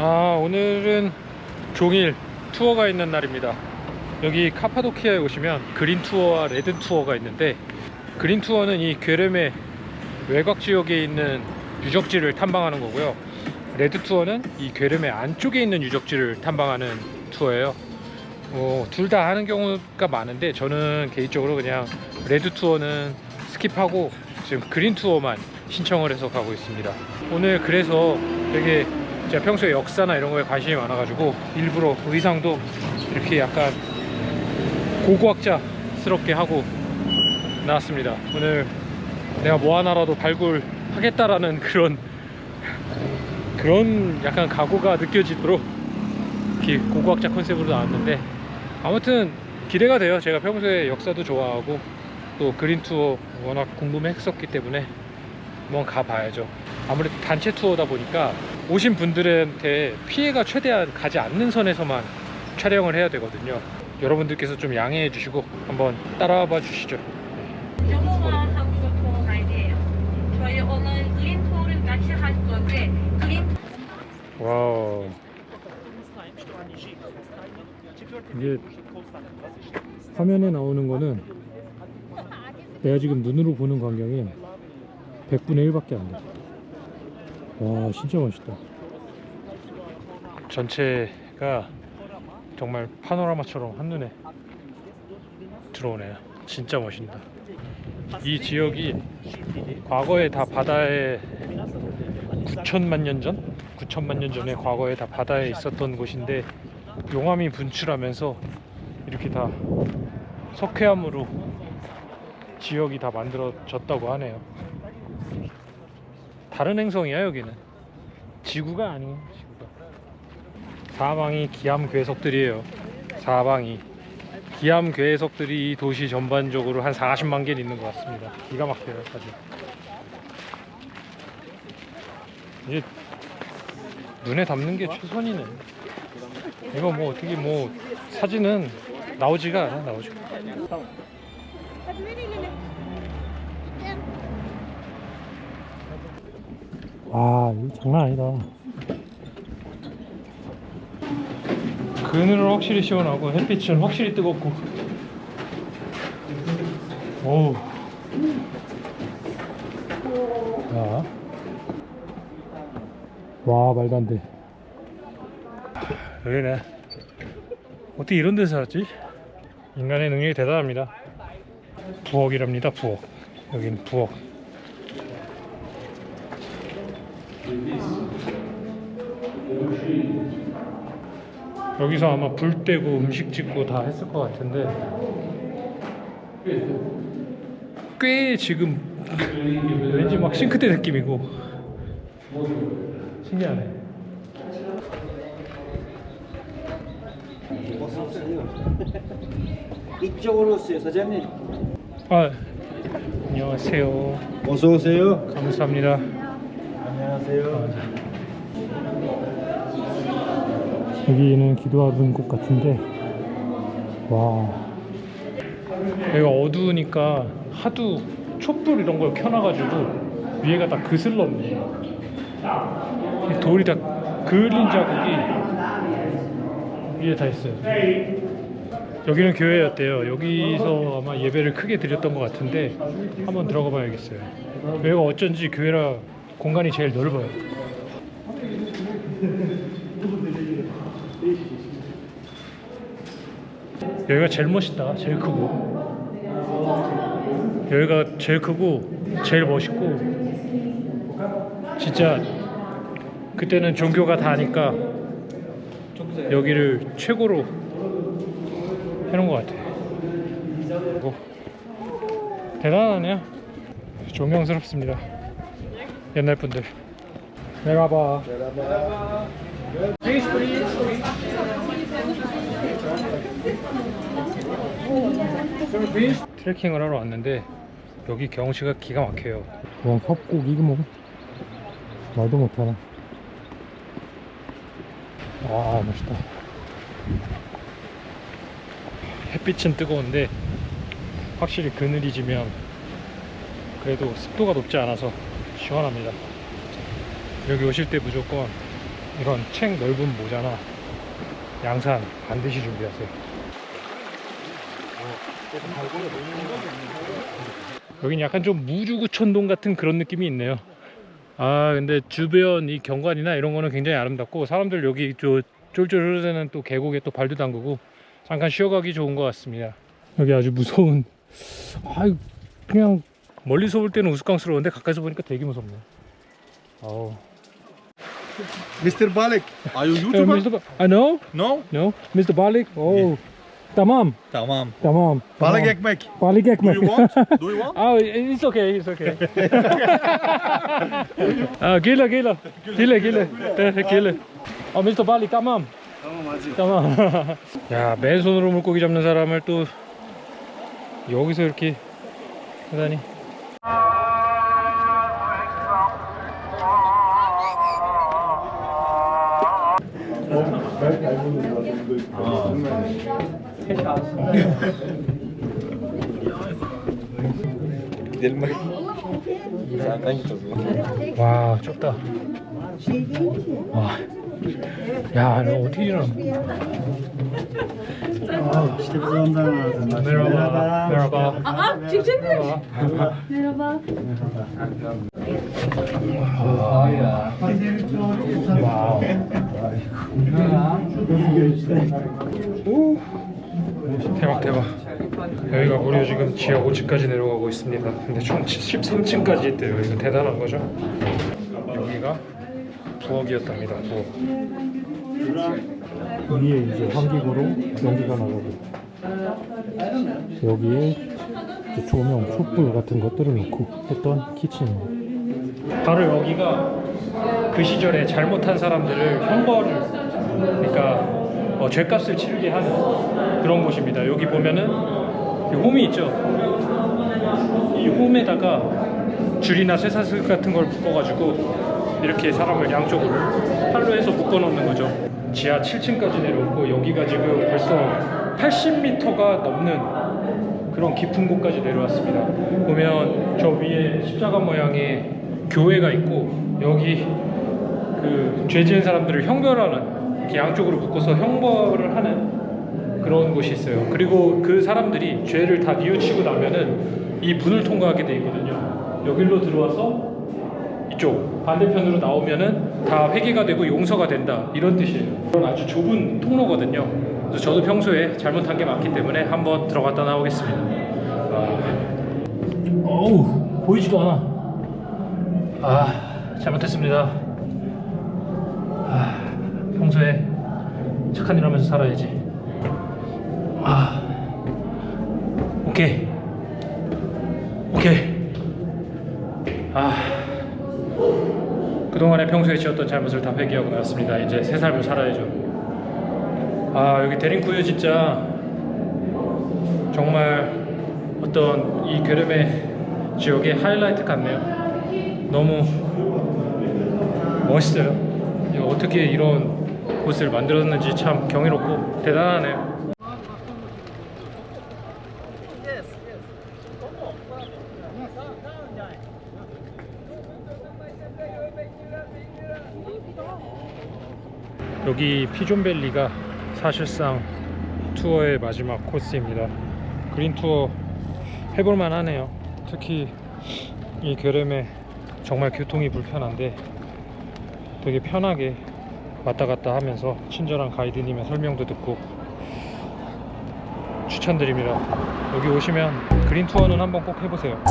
아 오늘은 종일 투어가 있는 날입니다. 여기 카파도키아에 오시면 그린 투어와 레드 투어가 있는데 그린 투어는 이 괴렘의 외곽 지역에 있는 유적지를 탐방하는 거고요. 레드 투어는 이 괴렘의 안쪽에 있는 유적지를 탐방하는 투어예요. 어, 둘 다 하는 경우가 많은데 저는 개인적으로 그냥 레드 투어는 스킵하고 지금 그린 투어만 신청을 해서 가고 있습니다. 오늘 그래서 되게 제가 평소에 역사나 이런 거에 관심이 많아가지고 일부러 의상도 이렇게 약간 고고학자스럽게 하고 나왔습니다. 오늘 내가 뭐 하나라도 발굴하겠다라는 그런 그런 약간 각오가 느껴지도록 이렇게 고고학자 컨셉으로 나왔는데 아무튼 기대가 돼요. 제가 평소에 역사도 좋아하고 또 그린 투어 워낙 궁금했었기 때문에 한번 가봐야죠. 아무래도 단체 투어다 보니까 오신 분들한테 피해가 최대한 가지 않는 선에서만 촬영을 해야 되거든요. 여러분들께서 좀 양해해 주시고 한번 따라와 봐 주시죠. 영어와 한국어 통어 가이드예요. 저희 오늘 그린 투어를 같이 할 건데 그린 와우. 이게 화면에 나오는 거는 내가 지금 눈으로 보는 광경이 100분의 1밖에 안 돼. 와, 진짜 멋있다. 전체가 정말 파노라마처럼 한눈에 들어오네요. 진짜 멋있다. 이 지역이 과거에 다 바다에 9천만 년 전? 9천만 년 전에 과거에 다 바다에 있었던 곳인데 용암이 분출하면서 이렇게 다 석회암으로 지역이 다 만들어졌다고 하네요. 다른 행성이야 여기는. 지구가 아니에요. 지구가. 사방이 기암 괴석들이에요. 사방이. 기암 괴석들이 이 도시 전반적으로 한 40만 개 있는 것 같습니다. 기가 막혀요, 아주. 이제 눈에 담는 게 최선이네. 이거 뭐 어떻게 뭐 사진은 나오지가 않아, 나오지가. 와, 이거 장난 아니다. 그늘은 확실히 시원하고 햇빛은 확실히 뜨겁고. 오. 야. 와, 말도 안 돼. 여기네. 어떻게 이런 데서 살았지? 인간의 능력이 대단합니다. 부엌이랍니다, 부엌. 여긴 부엌. 여기서 아마 불 떼고 음식 짓고 다 했을 것 같은데. 꽤 지금 왠지 막 싱크대 느낌이고. 신기하네. 이쪽으로 오세요 사장님. 아 안녕하세요. 어서 오세요. 감사합니다 안녕하세요. 여기는 기도하는 곳 같은데 와. 여기가 어두우니까 하도 촛불 이런 걸 켜놔가지고 위에가 다 그슬렀네. 이 돌이 다 그을린 자국이 위에 다 있어요. 여기는 교회였대요. 여기서 아마 예배를 크게 드렸던 것 같은데 한번 들어가 봐야겠어요. 여기가 어쩐지 교회라 공간이 제일 넓어요 여기가 제일 멋있다. 제일 크고. 여기가 제일 크고 제일 멋있고 진짜 그때는 종교가 다니까 여기를 최고로 해놓은 것 같아. 그리고 대단하네요. 존경스럽습니다. 옛날 분들. 내가 봐. 트레킹을 하러 왔는데 여기 경치가 기가 막혀요. 와 협곡 이거 뭐 말도 못하네. 와 멋있다. 햇빛은 뜨거운데 확실히 그늘이 지면 그래도 습도가 높지 않아서 시원합니다. 여기 오실 때 무조건 이런 책 넓은 모자나 양산 반드시 준비하세요. 여긴 약간 좀 무주구천동 같은 그런 느낌이 있네요. 아 근데 주변 이 경관이나 이런 거는 굉장히 아름답고 사람들 여기 저 쫄쫄 흐르는 또 계곡에 또 발도 담그고 잠깐 쉬어가기 좋은 것 같습니다. 여기 아주 무서운 아 그냥 멀리서 볼 때는 우스꽝스러운데 가까이서 보니까 되게 무섭네. 아우. Mr. Balik, are you Uh, YouTuber? Mr. Ba- I know, No? no, Mr. Balik. Oh, tamam, Tamam. tamam. Balik tamam. ekmek. Balik Do you want? Do you want? Oh, it's okay, it's okay. 아, 길러, 길러, 길러, 길러, 네, 길러. 어, Mr. Balik, tamam. tamam. 야, 맨손으로 물고기 잡는 사람을 또 여기서 이렇게 하다니. Gidelim bak. Zaten gidiyoruz. 와, 좁다. 와, 야, 너 어떻게 일어나? İşte biz ondan aldım. Merhaba. Merhaba. Aa, çekecekler. Merhaba. 와우. 대박 대박. 여기가 무려 지금 지하 5층까지 내려가고 있습니다. 근데 총 13층까지 있대요. 이거 대단한 거죠? 여기가 부엌이었답니다. 부엌. 위에 이제 환기구로 연기가 나가고 여기에 이제 조명, 촛불 같은 것들을 놓고 했던 키친입니다. 바로 여기가 그 시절에 잘못한 사람들을 형벌을 그러니까 어, 죄값을 치르게 하는 그런 곳입니다. 여기 보면은 이 홈이 있죠. 이 홈에다가 줄이나 쇠사슬 같은 걸 묶어가지고 이렇게 사람을 양쪽으로 팔로 해서 묶어 놓는 거죠. 지하 7층까지 내려오고 여기가 지금 벌써 80m가 넘는 그런 깊은 곳까지 내려왔습니다. 보면 저 위에 십자가 모양의 교회가 있고 여기 그 죄 지은 사람들을 형벌하는 이렇게 양쪽으로 묶어서 형벌을 하는 그런 곳이 있어요. 그리고 그 사람들이 죄를 다 뉘우치고 나면은 이 문을 통과하게 돼 있거든요. 여기로 들어와서 이쪽 반대편으로 나오면은 다 회개가 되고 용서가 된다 이런 뜻이에요. 이건 아주 좁은 통로거든요. 그래서 저도 평소에 잘못한 게 많기 때문에 한번 들어갔다 나오겠습니다. 아, 어우 보이지도 않아. 아 잘못했습니다. 아, 평소에 착한 일 하면서 살아야지. 아, 오케이. 오케이. 아, 그동안에 평소에 지었던 잘못을 다 회개하고 나왔습니다. 이제 새 삶을 살아야죠. 아, 여기 데링쿠유 진짜 정말 어떤 이 괴름의 지역의 하이라이트 같네요. 너무 멋있어요. 어떻게 이런 곳을 만들었는지 참 경이롭고 대단하네요. 여기 피존밸리가 사실상 투어의 마지막 코스입니다. 그린 투어 해볼만 하네요. 특히 이 괴름에 정말 교통이 불편한데 되게 편하게 왔다 갔다 하면서 친절한 가이드님의 설명도 듣고 추천드립니다. 여기 오시면 그린 투어는 한번 꼭 해보세요.